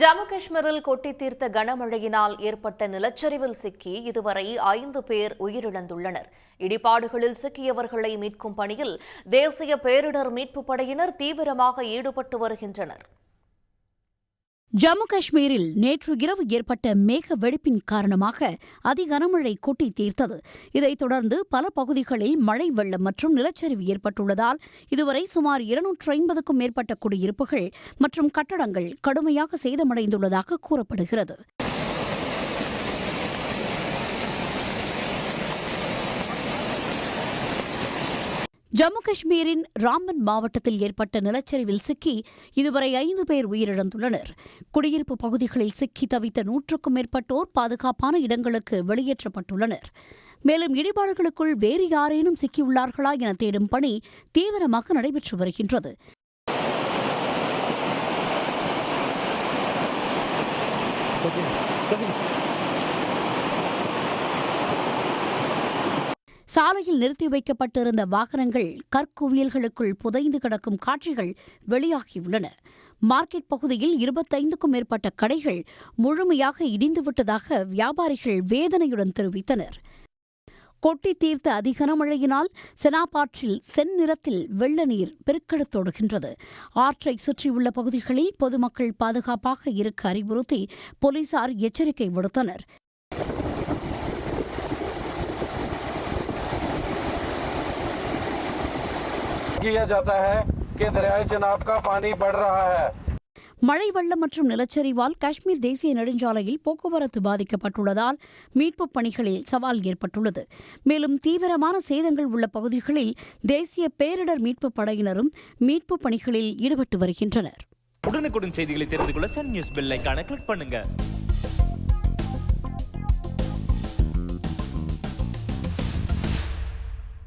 ஜம்மு காஷ்மீரில் கொட்டி தீர்த்த கனமழையினால் ஏற்பட்ட நிலச்சரிவில் சிக்கி இதுவரை ஐந்து பேர் உயிரிழந்துள்ளனர். இடிபாடுகளில் சிக்கியவர்களை மீட்கும் பணியில் தேசிய பேரிடர் மீட்புப் படையினர் தீவிரமாக ஈடுபட்டு வருகின்றனர். ஜம்மு காஷ்மீரில் நேற்று இரவு ஏற்பட்ட மேக வெடிப்பின் காரணமாக அதி கனமழை கொட்டி தீர்த்தது. இதைத் தொடர்ந்து பல பகுதிகளில் மழை வெள்ளம் மற்றும் நிலச்சரிவு ஏற்பட்டுள்ளதால் இதுவரை சுமார் இருநூற்று ஐம்பதுக்கும் மேற்பட்ட குடியிருப்புகள் மற்றும் கட்டடங்கள் கடுமையாக சேதமடைந்துள்ளதாக கூறப்படுகிறது. ஜம்மு காஷ்மீரின் ராம்பன் மாவட்டத்தில் ஏற்பட்ட நிலச்சரிவில் சிக்கி இதுவரை ஐந்து பேர் உயிரிழந்துள்ளனர். குடியிருப்பு பகுதிகளில் சிக்கி தவித்த நூற்றுக்கும் மேற்பட்டோர் பாதுகாப்பான இடங்களுக்கு வெளியேற்றப்பட்டுள்ளனர். மேலும் இடிபாடுகளுக்குள் வேறு யாரேனும் சிக்கியுள்ளார்களா என தேடும் பணி தீவிரமாக நடைபெற்று வருகின்றது. சாலையில் நிறுத்தி வைக்கப்பட்டிருந்த வாகனங்கள் கற்குவியல்களுக்குள் புதைந்து கிடக்கும் காட்சிகள் வெளியாகியுள்ளன. மார்க்கெட் பகுதியில் இருபத்தைந்துக்கும் மேற்பட்ட கடைகள் முழுமையாக இடிந்துவிட்டதாக வியாபாரிகள் வேதனையுடன் தெரிவித்தனர். கொட்டி தீர்த்த அதிகனமழையினால் செனாபாற்றில் செந்நிறத்தில் வெள்ள நீர் பெருக்கெடுத்தோடுகின்றது ஆற்றை சுற்றியுள்ள பகுதிகளில் பொதுமக்கள் பாதுகாப்பாக இருக்க அறிவுறுத்தி போலீசார் எச்சரிக்கை விடுத்தனர். किया जाता है कि दरियाए चनाब का पानी बढ़ रहा है மழை வெள்ளம் மற்றும் நிலச்சரிவால் காஷ்மீர் தேசிய நெடுஞ்சாலையில் போக்குவரத்து பாதிக்கப்பட்டுள்ளதால் மீட்புப் பணிகளில் சவால் ஏற்பட்டுள்ளது மேலும் தீவிரமான சேதங்கள் உள்ள பகுதிகளில் தேசிய பேரிடர் மீட்புப் படையினரும் மீட்புப் பணிகளில் ஈடுபட்டு வருகின்றனர் உடனுக்குடன் செய்திகளை தெரிந்து கொள்ள சன் நியூஸ் பெல் ஐகானை கிளிக் பண்ணுங்க